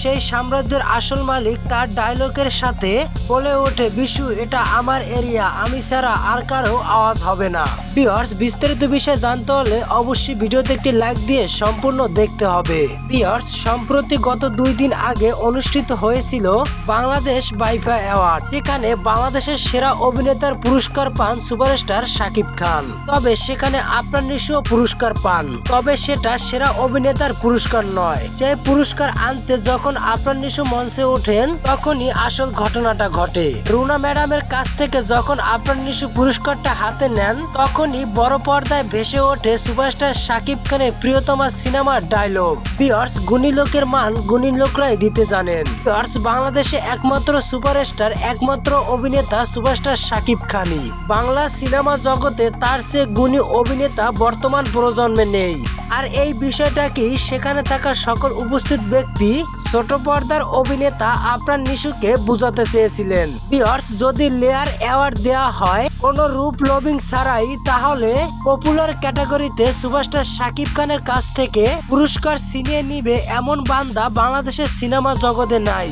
সেই সাম্রাজ্যের আসল মালিক তার ডায়লগের সাথে বলে ওঠে, বিশু, এটা আমার এরিয়া আমি ছাড়া আর কারও আওয়াজ হবে না। পিয়ার্স বিস্তারিত বিষয়ে জানতে হলে অবশ্যই ভিডিওতে একটি লাইক দিয়ে সম্পূর্ণ দেখতে হবে। পিয়ার্স সম্প্রতি গত দুই দিন আগে অনুষ্ঠিত হয়েছিল বাংলাদেশ বাইফা অ্যাওয়ার্ড সেখানে বাংলাদেশের সেরা অভিনেতার পুরস্কার পান সুপারস্টার শাকিব খান। তবে সেখানে আপনার নিশ্চয় পুরস্কার পান, তবে সেটা সেরা অভিনেতার পুরস্কার নয়। সেই পুরস্কার আনতে যখন আপনার নিশু মঞ্চে ওঠেন, তখনই আসল ঘটনাটা ঘটে। রুনা ম্যাডামের কাছ থেকে যখন আপনার নিশু পুরস্কারটা হাতে নেন, তখনই বড় পর্দায় ভেসে ওঠে সুপারস্টার শাকিব খানের প্রিয়তমা সিনেমার ডায়লগ। পিয়ার্স গুণী লোকের মান গুণী লোকরাই দিতে জানেন। পিয়ার্স বাংলাদেশে একমাত্র সুপারস্টার, একমাত্র অভিনেতা সুপারস্টার শাকিব খানই। বাংলা সিনেমা জগতে তার সে গুণী অভিনেতা বর্তমান প্রজন্মে নেই। আর এই বিষয়টাকেই সেখানে থাকা সকল উপস্থিত ব্যক্তি ছোট পর্দার অভিনেতা আপনার নিশুকে বুঝাতে চেয়েছিলেন। পিয়ার্স যদি লেয়ার অ্যাওয়ার্ড দেওয়া হয়, কোনো রূপ লবিং ছাড়াই, তাহলে পপুলার ক্যাটাগরিতে সুপারস্টার শাকিব খানের কাছ থেকে পুরস্কার ছিনিয়ে নিবে এমন বান্দা বাংলাদেশের সিনেমা জগতে নাই।